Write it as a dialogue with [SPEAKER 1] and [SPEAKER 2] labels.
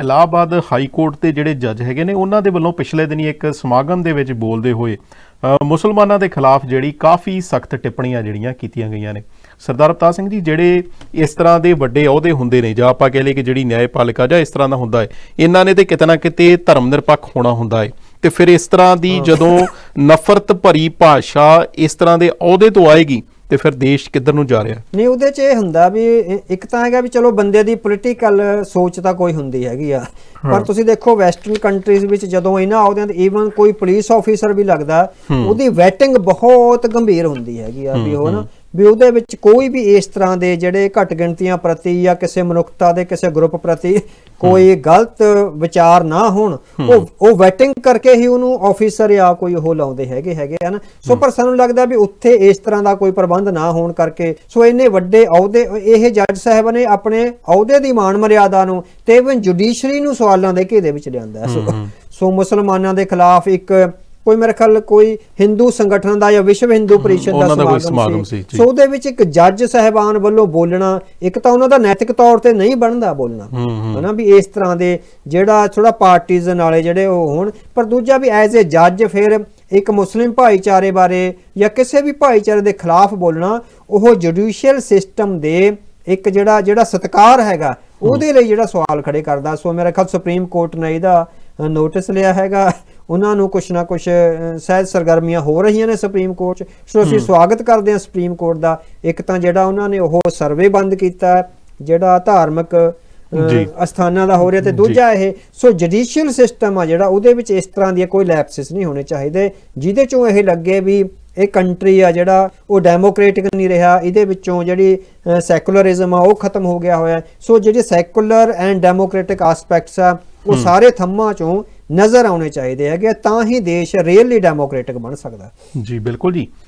[SPEAKER 1] Allahabad high court ਦੇ ਜਿਹੜੇ ਜੱਜ ਹੈਗੇ ਨੇ ਉਹਨਾਂ ਦੇ ਵੱਲੋਂ ਪਿਛਲੇ ਦਿਨੀ ਇੱਕ ਸਮਾਗਮ ਦੇ ਵਿੱਚ ਬੋਲਦੇ ਹੋਏ ਮੁਸਲਮਾਨਾਂ ਦੇ ਖਿਲਾਫ ਜਿਹੜੀ ਕਾਫੀ ਸਖਤ ਟਿੱਪਣੀਆਂ ਜਿਹੜੀਆਂ ਕੀਤੀਆਂ ਗਈਆਂ ਨੇ। ਸਰਦਾਰ ਅਵਤਾਰ ਸਿੰਘ ਜੀ ਜਿਹੜੇ ਇਸ ਤਰ੍ਹਾਂ ਦੇ ਵੱਡੇ ਅਹੁਦੇ ਹੁੰਦੇ ਨੇ ਜਾਂ ਆਪਾਂ ਕਹਿ ਲਈਏ ਕਿ ਜਿਹੜੀ ਨਿਆਂਪਾਲਿਕਾ ਜਾਂ ਇਸ ਤਰ੍ਹਾਂ ਦਾ ਹੁੰਦਾ ਹੈ ਇਹਨਾਂ ਨੇ ਤੇ ਕਿਤੇ ਨਾ ਕਿਤੇ ਧਰਮ ਨਿਰਪੱਖ ਹੋਣਾ ਹੁੰਦਾ ਹੈ। ਤੇ ਫਿਰ ਇਸ ਤਰ੍ਹਾਂ ਦੀ ਜਦੋਂ ਨਫ਼ਰਤ ਭਰੀ ਭਾਸ਼ਾ ਇਸ ਤਰ੍ਹਾਂ ਦੇ ਅਹੁਦੇ ਤੋਂ ਆਏਗੀ ਤੇ ਫਿਰ ਦੇਸ਼ ਕਿੱਧਰ ਨੂੰ ਜਾ ਰਿਹਾ?
[SPEAKER 2] ਨਹੀਂ ਉਹਦੇ 'ਚ ਇਹ ਹੁੰਦਾ ਵੀ ਇੱਕ ਤਾਂ ਹੈਗਾ ਵੀ ਚਲੋ ਬੰਦੇ ਦੀ ਪੋਲੀਟੀਕਲ ਸੋਚ ਤਾਂ ਕੋਈ ਹੁੰਦੀ ਹੈਗੀ ਆ। ਪਰ ਤੁਸੀਂ ਦੇਖੋ ਵੈਸਟਰਨ ਕੰਟਰੀਜ਼ ਵਿੱਚ ਜਦੋਂ ਇਹਨਾਂ ਅਹੁਦਿਆਂ ਤੇ ਈਵਨ ਕੋਈ ਪੁਲਿਸ ਆਫੀਸਰ ਵੀ ਲੱਗਦਾ ਉਹਦੀ ਵੈਟਿੰਗ ਬਹੁਤ ਗੰਭੀਰ ਹੁੰਦੀ ਹੈਗੀ ਆ ਵੀ ਉਹ ਨਾ ਵੀ ਉਹਦੇ ਵਿੱਚ ਕੋਈ ਵੀ ਇਸ ਤਰ੍ਹਾਂ ਦੇ ਜਿਹੜੇ ਘੱਟ ਗਿਣਤੀਆਂ ਪ੍ਰਤੀ ਜਾਂ ਕਿਸੇ ਮਨੁੱਖਤਾ ਦੇ ਕਿਸੇ ਗਰੁੱਪ ਪ੍ਰਤੀ ਕੋਈ ਗਲਤ ਵਿਚਾਰ ਨਾ ਹੋਣ ਉਹ ਉਹ ਵੈਟਿੰਗ ਕਰਕੇ ਹੀ ਉਹਨੂੰ ਆਫੀਸਰ ਜਾਂ ਕੋਈ ਉਹ ਲਾਉਂਦੇ ਹੈਗੇ ਹੈਗੇ ਹਨ। ਸੋ ਪਰ ਸਾਨੂੰ ਲੱਗਦਾ ਵੀ ਉੱਥੇ ਇਸ ਤਰ੍ਹਾਂ ਦਾ ਕੋਈ ਪ੍ਰਬੰਧ ਨਾ ਹੋਣ ਕਰਕੇ ਸੋ ਇੰਨੇ ਵੱਡੇ ਅਹੁਦੇ ਇਹ ਜੱਜ ਸਾਹਿਬ ਨੇ ਆਪਣੇ ਅਹੁਦੇ ਦੀ ਮਾਣ ਮਰਿਆਦਾ ਨੂੰ ਤੇ ਇਵਨ ਜੁਡੀਸ਼ਰੀ ਨੂੰ ਸਵਾਲਾਂ ਦੇ ਘੇਰੇ ਵਿੱਚ ਲਿਆਂਦਾ ਸੋ ਮੁਸਲਮਾਨਾਂ ਦੇ ਖਿਲਾਫ ਇੱਕ ਕੋਈ ਮੇਰੇ ਖਿਆਲ ਕੋਈ ਹਿੰਦੂ ਸੰਗਠਨ ਦਾ ਜਾਂ ਵਿਸ਼ਵ ਹਿੰਦੂ ਪਰਿਸ਼ਦ ਦਾ ਸਮਾਗਮ ਸੀ।
[SPEAKER 1] ਸੋ
[SPEAKER 2] ਉਹਦੇ ਵਿੱਚ ਇੱਕ ਜੱਜ ਸਹਿਬਾਨ ਵੱਲੋਂ ਬੋਲਣਾ ਇੱਕ ਤਾਂ ਉਹਨਾਂ ਦਾ ਨੈਤਿਕ ਤੌਰ ਤੇ ਨਹੀਂ ਬਣਦਾ ਬੋਲਣਾ। ਹਨਾ ਵੀ ਇਸ ਤਰ੍ਹਾਂ ਦੇ ਜਿਹੜਾ ਥੋੜਾ ਪਾਰਟੀਜ਼ਨ ਵਾਲੇ ਜਿਹੜੇ ਉਹ ਹੋਣ ਪਰ ਦੂਜਾ ਵੀ ਐਜ਼ ਅ ਜੱਜ ਫਿਰ ਇੱਕ ਮੁਸਲਿਮ ਭਾਈਚਾਰੇ ਬਾਰੇ ਜਾਂ ਕਿਸੇ ਵੀ ਭਾਈਚਾਰੇ ਦੇ ਖਿਲਾਫ ਬੋਲਣਾ ਉਹ ਜੁਡੀਸ਼ੀਅਲ ਸਿਸਟਮ ਦੇ ਇੱਕ ਜਿਹੜਾ ਜਿਹੜਾ ਸਤਕਾਰ ਹੈਗਾ ਉਹਦੇ ਲਈ ਜਿਹੜਾ ਸਵਾਲ ਖੜੇ ਕਰਦਾ। ਸੋ ਮੇਰਾ ਖਿਆਲ ਸੁਪਰੀਮ ਕੋਰਟ ਨੇ ਇਹਦਾ ਨੋਟਿਸ ਲਿਆ ਹੈਗਾ। ਉਹਨਾਂ ਨੂੰ ਕੁਛ ਨਾ ਕੁਛ ਸਹਿਜ ਸਰਗਰਮੀਆਂ ਹੋ ਰਹੀਆਂ ਨੇ ਸੁਪਰੀਮ ਕੋਰਟ 'ਚ। ਸੋ ਅਸੀਂ ਸਵਾਗਤ ਕਰਦੇ ਹਾਂ ਸੁਪਰੀਮ ਕੋਰਟ ਦਾ। ਇੱਕ ਤਾਂ ਜਿਹੜਾ ਉਹਨਾਂ ਨੇ ਉਹ ਸਰਵੇ ਬੰਦ ਕੀਤਾ ਜਿਹੜਾ ਧਾਰਮਿਕ। ਅਸਥਾਨਾਂ ਦਾ ਹੋ ਰਿਹਾ ਤੇ ਦੂਜਾ ਇਹ ਸੋ ਜੁਡੀਸ਼ੀਅਲ ਸਿਸਟਮ ਆ ਜਿਹੜਾ ਉਹਦੇ ਵਿੱਚ ਇਸ ਤਰ੍ਹਾਂ ਦੀਆਂ ਕੋਈ ਲੈਪਸਿਸ ਨਹੀਂ ਹੋਣੇ ਚਾਹੀਦੇ ਜਿਹਦੇ ਚੋਂ ਇਹ ਲੱਗੇ ਵੀ ਇਹ ਕੰਟਰੀ ਆ ਜਿਹੜਾ ਉਹ ਡੈਮੋਕ੍ਰੈਟਿਕ ਨਹੀਂ ਰਿਹਾ ਇਹਦੇ ਵਿੱਚੋਂ ਜਿਹੜੀ ਸੈਕੂਲਰਿਜ਼ਮ ਆ ਉਹ ਖਤਮ ਹੋ ਗਿਆ ਹੋਇਆ। ਸੋ ਜਿਹੜੇ ਸੈਕੂਲਰ ਐਂਡ ਡੈਮੋਕ੍ਰੈਟਿਕ ਐਸਪੈਕਟਸ ਆ ਉਹ ਸਾਰੇ ਥੰਮਾਂ ਚੋਂ ਨਜ਼ਰ ਆਉਣੇ ਚਾਹੀਦੇ ਹੈਗੇ ਤਾਂ ਹੀ ਦੇਸ਼ ਰੀਅਲੀ ਡੈਮੋਕ੍ਰੈਟਿਕ ਬਣ ਸਕਦਾ।
[SPEAKER 1] ਜੀ ਬਿਲਕੁਲ ਜੀ।